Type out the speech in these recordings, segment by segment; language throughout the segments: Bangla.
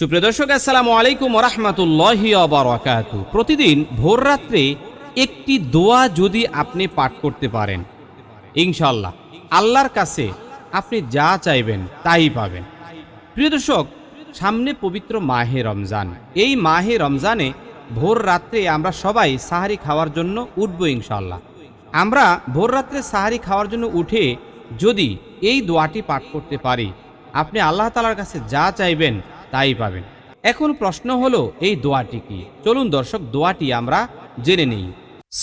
সুপ্রিয় দর্শক, আসসালামু আলাইকুম রহমতুল্লাহি অবরাকাতু প্রতিদিন ভোর রাত্রে একটি দোয়া যদি আপনি পাঠ করতে পারেন ইনশাল্লাহ আল্লাহর কাছে আপনি যা চাইবেন তাই পাবেন। প্রিয় দর্শক, সামনে পবিত্র মাহে রমজান। এই মাহে রমজানে ভোর রাত্রে আমরা সবাই সাহারি খাওয়ার জন্য উঠবো ইনশাল্লাহ আমরা ভোর রাত্রে সাহারি খাওয়ার জন্য উঠে যদি এই দোয়াটি পাঠ করতে পারি, আপনি আল্লাহ তালার কাছে যা চাইবেন তাই পাবেন। এখন প্রশ্ন হলো, এই দোয়াটি কি? চলুন দর্শক, দোয়াটি আমরা জেনে নিই।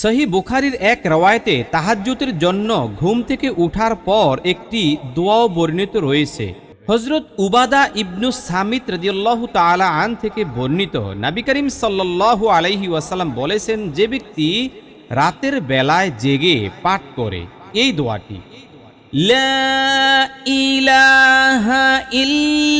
সহি বুখারির এক রওয়ায়তে তাহাজ্জুতের জন্য ঘুম থেকে উঠার পর একটি দোয়াও বর্ণিত রয়েছে। হজরত উবাদা ইবনু সামিত রাজিউল্লাহ তালা আন থেকে বর্ণিত। নাবি করিম সাল্লাহ আলাইহি ওয়াসাল্লাম বলেছেন, যে ব্যক্তি রাতের বেলায় জেগে পাঠ করে, এই দোয়াটি। লা ইলাহা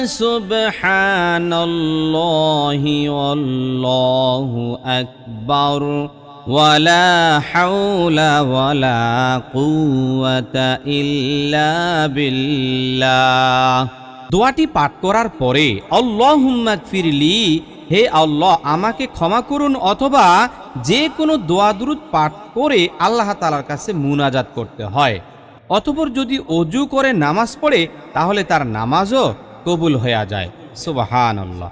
وسبحان الله والله أكبر ولا حول ولا قوة إلا بالله দোয়াটি পাঠ করার পরে আল্লাহুম্মা ফিরলি হে আল্লাহ আমাকে ক্ষমা করুন অথবা যে কোনো দোয়া দুরুদ পাঠ করে আল্লাহ তালার কাছে মুনাজাত করতে হয় অতপর যদি অজু করে নামাজ পড়ে তাহলে তার নামাজও কবুল হয়ে যায়। সুবাহান আল্লাহ